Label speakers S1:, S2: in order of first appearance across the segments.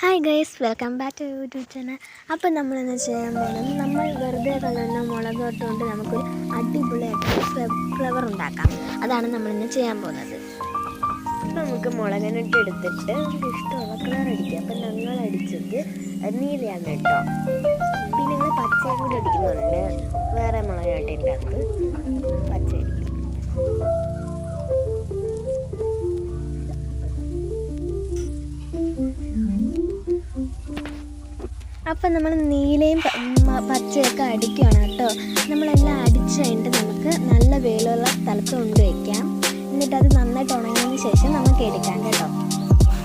S1: Hi guys welcome back to YouTube channel അപ്പം നമ്മളെന്ന് ചെയ്യാൻ പോകുന്നത്? നമ്മൾ വെറുതെ കളയുന്ന മുളക് തൊട്ടുകൊണ്ട് നമുക്കൊരു അടിപൊളിയായിട്ട് ഫ്ലവർ ഉണ്ടാക്കാം. അതാണ് നമ്മളിന്ന് ചെയ്യാൻ പോകുന്നത്. നമുക്ക് മുളകിനിട്ട് എടുത്തിട്ട് നമുക്ക് ഇഷ്ടമുള്ള കളർ അടിക്കാം. അപ്പം ഞങ്ങൾ അടിച്ചത് നീലയാണ് കേട്ടോ. പിന്നെ ഞങ്ങൾ പച്ച കൂടി അടിക്കുന്നുണ്ട്. വേറെ മുളകാട്ടിന്റെ അകത്ത് പച്ച അടിക്കും അപ്പം നമ്മൾ നീലയും പച്ചയൊക്കെ അടിക്കുകയാണ് കേട്ടോ. നമ്മളെല്ലാം അടിച്ച് കഴിഞ്ഞിട്ട് നമുക്ക് നല്ല വെയിലുള്ള സ്ഥലത്ത് കൊണ്ടുവയ്ക്കാം എന്നിട്ട് അത് നന്നായിട്ട് ഉണങ്ങിയതിന് ശേഷം നമുക്ക് എടുക്കാം കേട്ടോ.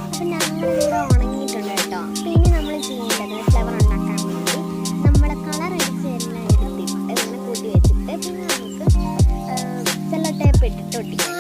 S1: അപ്പം ഞങ്ങളിവിടെ ഉണങ്ങിയിട്ടുണ്ട് കേട്ടോ. അപ്പം ഇനി നമ്മൾ ചെയ്യേണ്ടത് ഫ്ലവർ ഉണ്ടാക്കാൻ വേണ്ടി നമ്മുടെ കളർ അടിച്ച് എല്ലാം എടുത്തിട്ട് ഇങ്ങനെ കൂട്ടി വെച്ചിട്ട് പിന്നെ നമുക്ക് ചില ടേപ്പ് ഇട്ടിട്ട് ഒട്ടിക്കാം.